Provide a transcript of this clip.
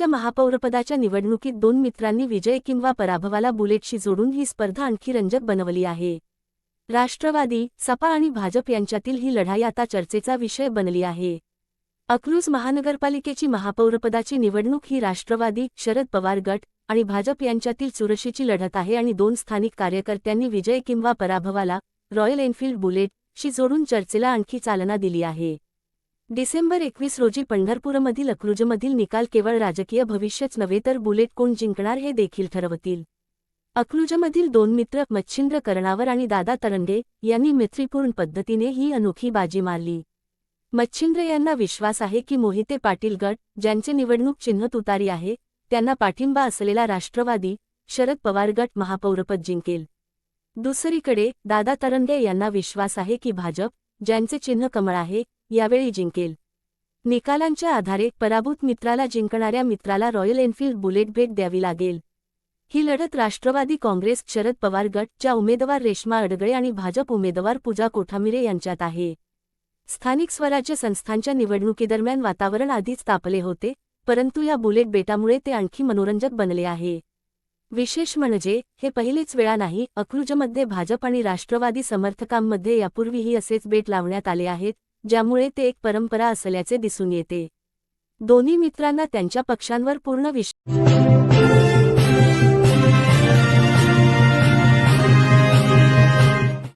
राज्याच्या महापौरपदाच्या निवडणुकीत दोन मित्रांनी विजय किंवा पराभवाला बुलेटशी जोडून ही स्पर्धा आणखी रंजक बनवली आहे. राष्ट्रवादी सपा आणि भाजप यांच्यातील ही लढाई आता चर्चेचा विषय बनली आहे. अकलूज महानगरपालिकेची महापौरपदाची निवडणूक ही राष्ट्रवादी शरद पवार गट आणि भाजप यांच्यातील चुरशीची लढत आहे आणि दोन स्थानिक कार्यकर्त्यांनी विजय किंवा पराभवाला रॉयल एनफील्ड बुलेट शी जोडून चर्चेला आणखी चालना दिली आहे. डिसेंबर एकवीस रोजी पंढरपूरमधील अकलुजमधील निकाल केवळ राजकीय भविष्यच नव्हे तर बुलेट कोण जिंकणार हे देखील ठरवतील. अकलूजमधील दोन मित्र मच्छिंद्र कर्णावर आणि दादा तरंडे यांनी मैत्रीपूर्ण पद्धतीने ही अनोखी बाजी मारली. मच्छिंद्र यांना विश्वास आहे की मोहिते पाटील गट ज्यांचे निवडणूक चिन्ह तुतारी आहे त्यांना पाठिंबा असलेला राष्ट्रवादी शरद पवार गट महापौरपद जिंकेल. दुसरीकडे दादा तरंडे यांना विश्वास आहे की भाजप ज्यांचे चिन्ह कमळ आहे यावेळी जिंकेल. निकालांच्या आधारे पराभूत मित्राला जिंकणाऱ्या मित्राला रॉयल एनफील्ड बुलेट भेट द्यावी लागेल. ही लढत राष्ट्रवादी काँग्रेस शरद पवार गटच्या उमेदवार रेश्मा अडगळे आणि भाजप उमेदवार पूजा कोठामिरे यांच्यात आहे. स्थानिक स्वराज्य संस्थांच्या निवडणुकीदरम्यान वातावरण आधीच तापले होते परंतु या बुलेट बेटामुळे ते आणखी मनोरंजक बनले आहे. विशेष म्हणजे हे पहिलीच वेळा नाही अक्रुजमध्ये भाजप आणि राष्ट्रवादी समर्थकांमध्ये यापूर्वीही असेच बेट लावण्यात आले आहेत ज्यामुळे ते एक परंपरा असल्याचे दिसून येते. दोन्ही मित्रांना त्यांच्या पक्षांवर पूर्ण विश्वास